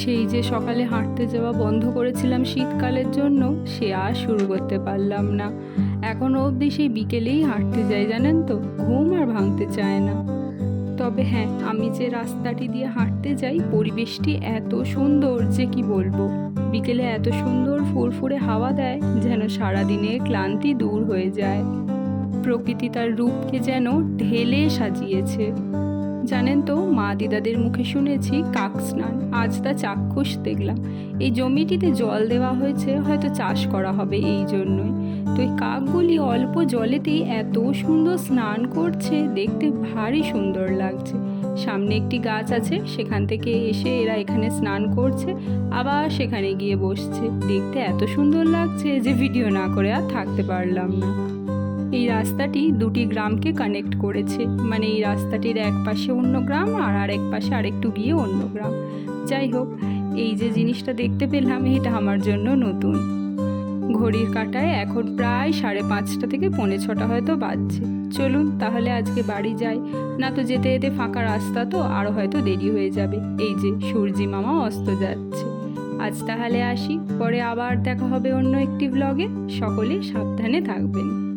সেই যে সকালে হাঁটতে যাওয়া বন্ধ করেছিলাম শীতকালের জন্য, সে আর শুরু করতে পারলাম না। এখনও অবধি সেই বিকেলেই হাঁটতে যাই, জানেন তো? ঘুম আর ভাঙতে চায় না। তবে হ্যাঁ আমি যে রাস্তাটি দিয়ে হাঁটতে যাই, পরিবেশটি এত সুন্দর যে কি বলব? বিকেলে এত সুন্দর ফুরফুরে হাওয়া দেয়, যেন সারাদিনের ক্লান্তি দূর হয়ে যায়। প্রকৃতি তার রূপকে যেন ঢেলে সাজিয়েছে। জানেন তো, মা দিদাদের মুখে শুনেছি কাক স্নান, আজ তা চাক্ষুষ দেখলাম। এই জমিটিতে জল দেওয়া হয়েছে, হয়তো চাষ করা হবে এই জন্যই। তো এই কাকগুলি অল্প জলেতেই এত সুন্দর স্নান করছে, দেখতে ভারী সুন্দর লাগছে। সামনে একটি গাছ আছে, সেখান থেকে এসে এরা এখানে স্নান করছে, আবার সেখানে গিয়ে বসছে। দেখতে এত সুন্দর লাগছে যে ভিডিও না করে আর থাকতে পারলাম না। রাস্তাটি দুটি গ্রামকে কানেক্ট করেছে। মানে এই রাস্তাটির এক পাশে অন্য গ্রাম আর আরেক পাশে আরেকটু গিয়ে অন্য গ্রাম। যাই হোক, এই যে জিনিসটা দেখতে পেলাম, এটা আমার জন্য নতুন। ঘড়ির কাঁটায় এখন প্রায় সাড়ে পাঁচটা থেকে পৌনে ছটা হয়তো বাজছে। চলুন, তাহলে আজকে বাড়ি যাই। না তো যেতে যেতে ফাঁকা রাস্তা তো আরও হয়তো দেরি হয়ে যাবে। এই যে সূর্যি মামা অস্ত যাচ্ছে। আজ তাহলে আসি, পরে আবার দেখা হবে অন্য একটি ব্লগে সকলে সাবধানে থাকবেন।